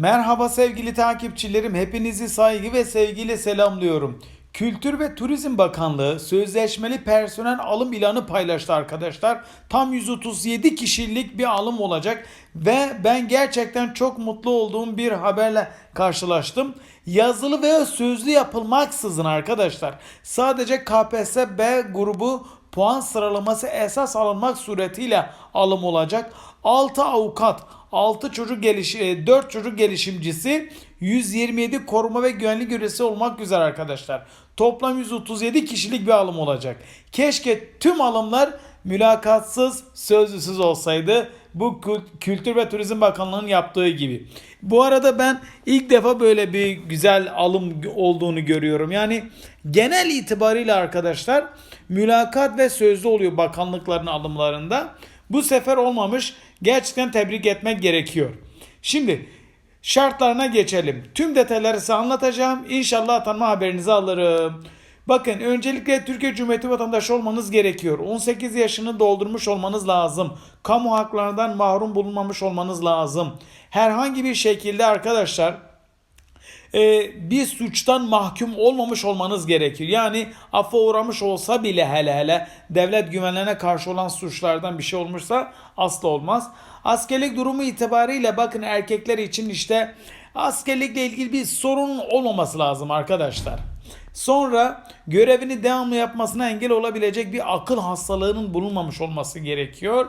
Merhaba sevgili takipçilerim. Hepinizi saygı ve sevgiyle selamlıyorum. Kültür ve Turizm Bakanlığı sözleşmeli personel alım ilanı paylaştı arkadaşlar. Tam 137 kişilik bir alım olacak ve ben gerçekten çok mutlu olduğum bir haberle karşılaştım. Yazılı veya sözlü yapılmaksızın arkadaşlar. Sadece KPSS B grubu puan sıralaması esas alınmak suretiyle alım olacak. 6 avukat, 6 çocuk geliş 4 çocuk gelişimcisi, 127 koruma ve güvenlik görevlisi olmak üzere arkadaşlar. Toplam 137 kişilik bir alım olacak. Keşke tüm alımlar mülakatsız, sözlüsüz olsaydı. Bu Kül- Kültür ve Turizm Bakanlığı'nın yaptığı gibi. Bu arada ben ilk defa böyle bir güzel alım olduğunu görüyorum. Yani genel itibariyle arkadaşlar mülakat ve sözlü oluyor bakanlıkların alımlarında. Bu sefer olmamış. Gerçekten tebrik etmek gerekiyor. Şimdi şartlarına geçelim. Tüm detayları size anlatacağım. İnşallah atanma haberinizi alırım. Bakın öncelikle Türkiye Cumhuriyeti vatandaşı olmanız gerekiyor. 18 yaşını doldurmuş olmanız lazım. Kamu haklarından mahrum bulunmamış olmanız lazım. Herhangi bir şekilde arkadaşlar e, bir suçtan mahkum olmamış olmanız gerekir. Yani affa uğramış olsa bile hele hele devlet güvenliğine karşı olan suçlardan bir şey olmuşsa asla olmaz. Askerlik durumu itibariyle bakın erkekler için işte askerlikle ilgili bir sorun olmaması lazım arkadaşlar. Sonra görevini devamlı yapmasına engel olabilecek bir akıl hastalığının bulunmamış olması gerekiyor.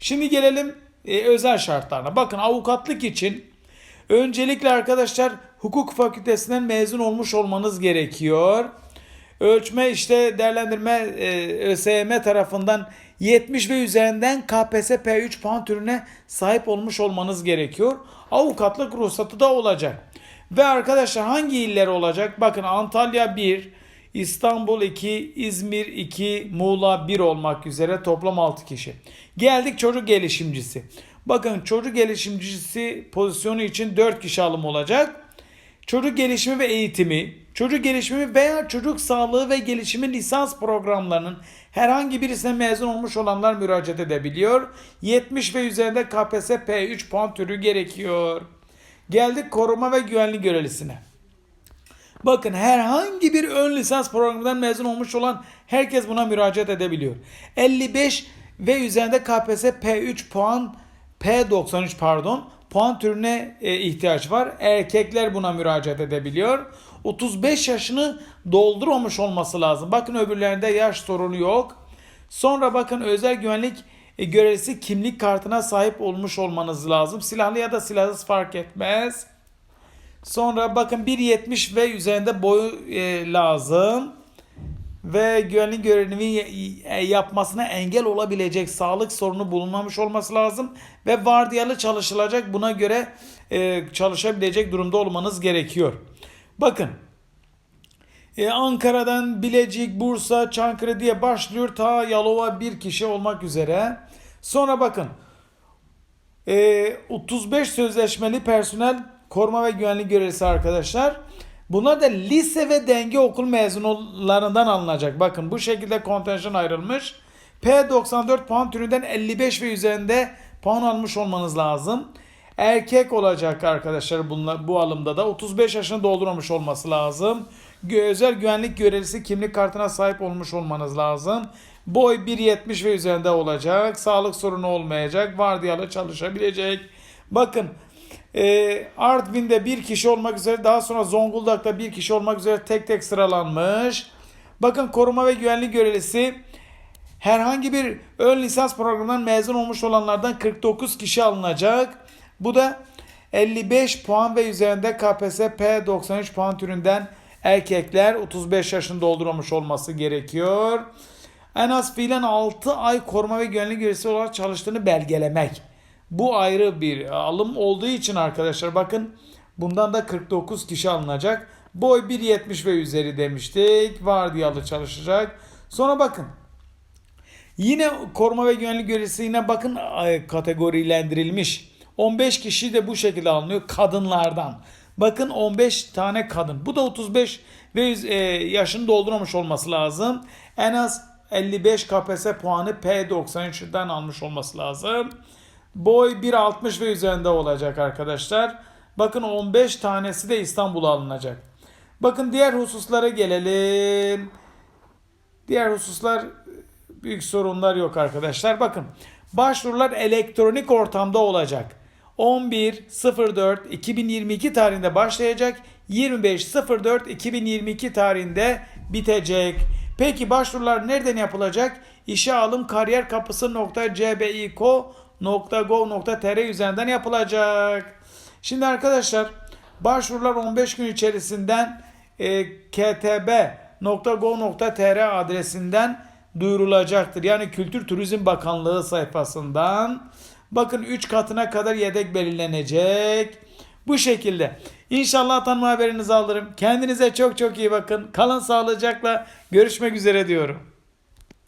Şimdi gelelim e, özel şartlarına. Bakın avukatlık için Öncelikle arkadaşlar hukuk fakültesinden mezun olmuş olmanız gerekiyor. Ölçme işte değerlendirme e, ÖSYM tarafından 70 ve üzerinden KPSS P3 puan türüne sahip olmuş olmanız gerekiyor. Avukatlık ruhsatı da olacak. Ve arkadaşlar hangi iller olacak? Bakın Antalya 1, İstanbul 2, İzmir 2, Muğla 1 olmak üzere toplam 6 kişi. Geldik çocuk gelişimcisi. Bakın çocuk gelişimcisi pozisyonu için 4 kişi alım olacak. Çocuk gelişimi ve eğitimi, çocuk gelişimi veya çocuk sağlığı ve gelişimi lisans programlarının herhangi birisine mezun olmuş olanlar müracaat edebiliyor. 70 ve üzerinde KPSS P3 puan türü gerekiyor. Geldik koruma ve güvenlik görevlisine. Bakın herhangi bir ön lisans programından mezun olmuş olan herkes buna müracaat edebiliyor. 55 ve üzerinde KPSS P3 puan P93 pardon puan türüne e, ihtiyaç var. Erkekler buna müracaat edebiliyor. 35 yaşını doldurmamış olması lazım. Bakın öbürlerinde yaş sorunu yok. Sonra bakın özel güvenlik e, görevlisi kimlik kartına sahip olmuş olmanız lazım. Silahlı ya da silahsız fark etmez. Sonra bakın 1.70 ve üzerinde boyu e, lazım. Ve güvenlik görevini y- yapmasına engel olabilecek sağlık sorunu bulunmamış olması lazım. Ve vardiyalı çalışılacak buna göre e, çalışabilecek durumda olmanız gerekiyor. Bakın e, Ankara'dan Bilecik, Bursa, Çankırı diye başlıyor. Ta Yalova bir kişi olmak üzere. Sonra bakın e, 35 sözleşmeli personel koruma ve güvenlik görevlisi arkadaşlar. Bunlar da lise ve denge okul mezunlarından alınacak. Bakın bu şekilde kontenjan ayrılmış. P94 puan türünden 55 ve üzerinde puan almış olmanız lazım. Erkek olacak arkadaşlar bunlar, bu alımda da 35 yaşını doldurmamış olması lazım. Özel güvenlik görevlisi kimlik kartına sahip olmuş olmanız lazım. Boy 1.70 ve üzerinde olacak. Sağlık sorunu olmayacak. Vardiyalı çalışabilecek. Bakın e, Artvin'de bir kişi olmak üzere daha sonra Zonguldak'ta bir kişi olmak üzere tek tek sıralanmış. Bakın koruma ve güvenlik görevlisi herhangi bir ön lisans programından mezun olmuş olanlardan 49 kişi alınacak. Bu da 55 puan ve üzerinde KPSS P93 puan türünden erkekler 35 yaşını doldurmamış olması gerekiyor. En az fiilen 6 ay koruma ve güvenlik görevlisi olarak çalıştığını belgelemek. Bu ayrı bir alım olduğu için arkadaşlar bakın bundan da 49 kişi alınacak. Boy 1.70 ve üzeri demiştik. Vardiyalı çalışacak. Sonra bakın Yine koruma ve güvenlik görevlisi yine bakın kategorilendirilmiş. 15 kişi de bu şekilde alınıyor kadınlardan. Bakın 15 tane kadın. Bu da 35 ve e, yaşını doldurmamış olması lazım. En az 55 KPSS puanı P93'den almış olması lazım. Boy 1.60 ve üzerinde olacak arkadaşlar. Bakın 15 tanesi de İstanbul'a alınacak. Bakın diğer hususlara gelelim. Diğer hususlar büyük sorunlar yok arkadaşlar. Bakın başvurular elektronik ortamda olacak. 11.04.2022 tarihinde başlayacak. 25.04.2022 tarihinde bitecek. Peki başvurular nereden yapılacak? İşe alım kariyer kapısı .cbiko.gov.tr üzerinden yapılacak. Şimdi arkadaşlar başvurular 15 gün içerisinden e, ktb.gov.tr adresinden duyurulacaktır. Yani Kültür Turizm Bakanlığı sayfasından. Bakın 3 katına kadar yedek belirlenecek. Bu şekilde. İnşallah tanıma haberinizi alırım. Kendinize çok çok iyi bakın. Kalın sağlıcakla. Görüşmek üzere diyorum.